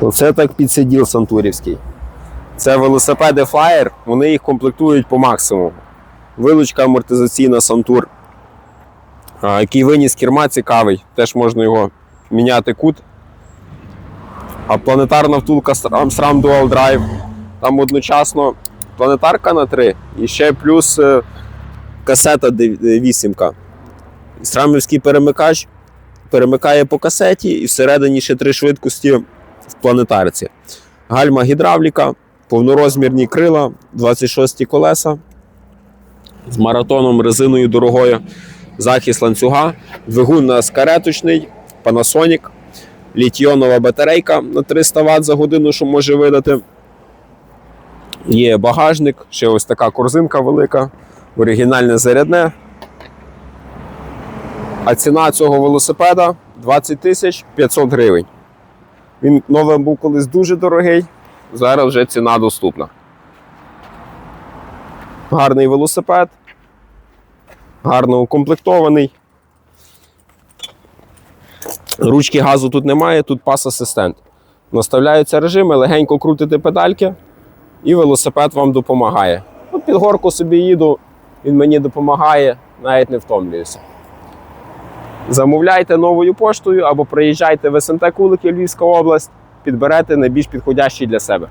Оце так підсиділ Сантурівський. Це велосипеди Flyer, вони їх комплектують по максимуму. Вилучка амортизаційна Сантур. Який виніс керма цікавий, теж можна його міняти кут. А планетарна втулка SRAM Dual Drive. Там одночасно планетарка на 3 і ще плюс е, касета 8. Срамівський перемикач перемикає по касеті і всередині ще три швидкості в планетарці. Гальма гідравліка, повнорозмірні крила, 26 колеса з маратоном резиною дорогою, захист ланцюга, двигун у нас кареточний, Panasonic, літіонова батарейка на 300 Вт за годину, що може видати. Є багажник, ще ось така корзинка велика, оригінальне зарядне. А ціна цього велосипеда 20 тисяч 500 гривень. Він новим був колись дуже дорогий, зараз вже ціна доступна. Гарний велосипед, гарно укомплектований. Ручки газу тут немає, тут пас-асистент. Наставляються режими, легенько крутите педальки, і велосипед вам допомагає. От під горку собі їду, він мені допомагає, навіть не втомлююся. Замовляйте новою поштою або приїжджайте в СНТ Кулики Львівська область, підберете найбільш підходящий для себе.